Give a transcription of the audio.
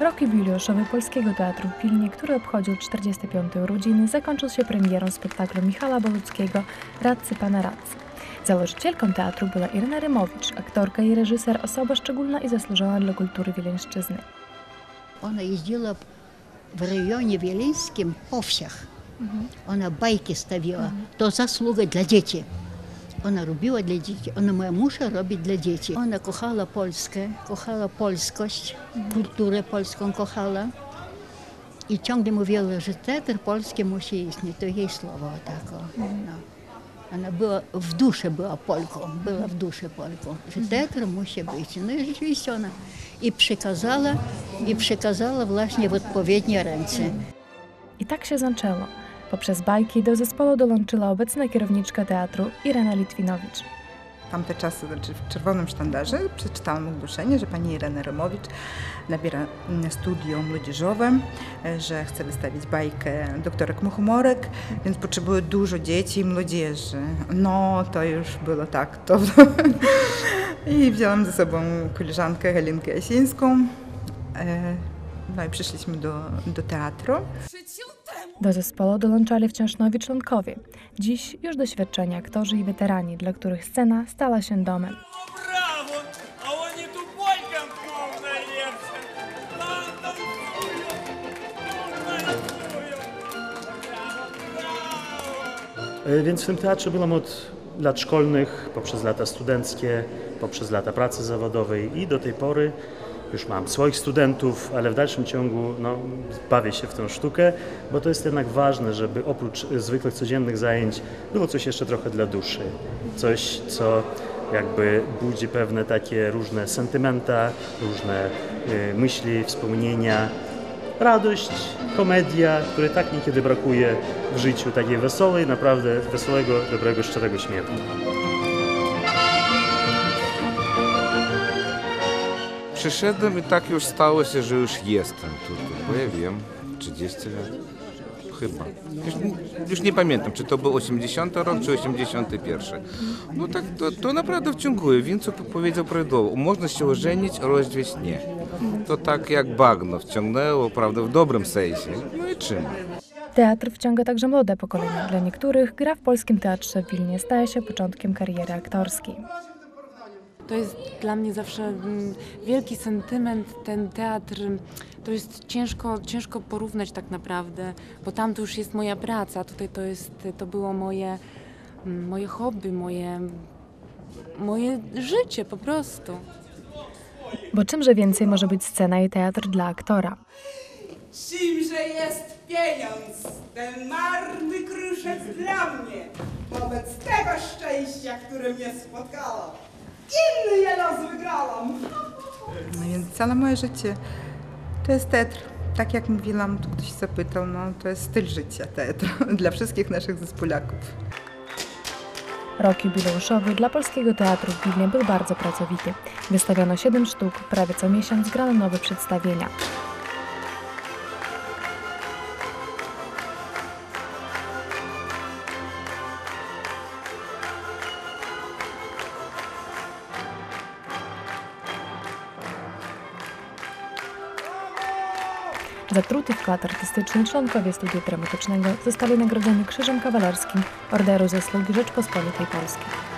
Rok jubileuszowy Polskiego Teatru w Wilnie, który obchodził 45. urodziny, zakończył się premierą spektaklu Michala Boluckiego Radcy Pana Radcy. Założycielką teatru była Irena Rymowicz, aktorka i reżyser, osoba szczególna i zasłużona dla kultury Wileńszczyzny. Ona jeździła w rejonie wileńskim po wsiach. Ona bajki stawiła. To zasługa dla dzieci. Ona robiła dla dzieci. Ona moja muszę robić dla dzieci. Ona kochała Polskę, kochała polskość, kulturę polską kochała. I ciągle mówiła, że teatr polski musi istnieć. To jej słowo tako. No. Ona była w duszy była Polką, była w duszy Polką, że teatr musi być. No i rzeczywiście ona i przekazała, i przekazała właśnie w odpowiednie ręce. I tak się zaczęło. Poprzez bajki do zespołu dołączyła obecna kierowniczka teatru Irena Litwinowicz. tamte czasy, znaczy w Czerwonym Sztandarze, przeczytałam ogłoszenie, że pani Irena Romowicz nabiera studium młodzieżowe, że chce wystawić bajkę Doktorek Muchomorek, więc potrzebuje dużo dzieci i młodzieży. No, to już było tak. To... I wzięłam ze sobą koleżankę Helinkę Jasińską. E, No i przyszliśmy do, do teatru. Do zespołu dołączali wciąż nowi członkowie, dziś już doświadczeni aktorzy i weterani, dla których scena stała się domem. E, więc w tym teatrze byłam od lat szkolnych, poprzez lata studenckie, poprzez lata pracy zawodowej i do tej pory już mam swoich studentów, ale w dalszym ciągu no, bawię się w tę sztukę, bo to jest jednak ważne, żeby oprócz zwykłych codziennych zajęć było coś jeszcze trochę dla duszy. Coś, co jakby budzi pewne takie różne sentymenta, różne e, myśli, wspomnienia, radość, komedia, której tak niekiedy brakuje w życiu, takiej wesołej, naprawdę wesołego, dobrego, szczerego śmiechu. Przyszedłem i tak już stało się, że już jestem tutaj, bo ja wiem, 30 lat. Chyba. Już, już nie pamiętam, czy to był 80 rok, czy 81. No tak, to, to naprawdę wciąguje. Wincu powiedział prawidłowo. Można się ożenić, rozwieść nie. To tak jak bagno wciągnęło, prawda, w dobrym sensie. No i czym? Teatr wciąga także młode pokolenie. Dla niektórych gra w polskim teatrze w Wilnie staje się początkiem kariery aktorskiej. To jest dla mnie zawsze mm, wielki sentyment, ten teatr. To jest ciężko, ciężko porównać tak naprawdę, bo tam to już jest moja praca, tutaj to, jest, to było moje, mm, moje hobby, moje, moje życie po prostu. Bo czymże więcej może być scena i teatr dla aktora? Czymże jest pieniądz, ten marny kruszec dla mnie, wobec tego szczęścia, które mnie spotkało. Inny los wygrałam. No więc całe moje życie to jest teatr. Tak jak mówiłam, tu ktoś zapytał, no to jest styl życia teatru dla wszystkich naszych zespolaków. Rok jubileuszowy dla Polskiego Teatru w Wilnie był bardzo pracowity. Wystawiono 7 sztuk, prawie co miesiąc grano nowe przedstawienia. Za truty wkład artystyczny członkowie Studiu Dramatycznego zostali nagrodzeni Krzyżem Kawalerskim Orderu Zasługi Rzeczpospolitej Polskiej.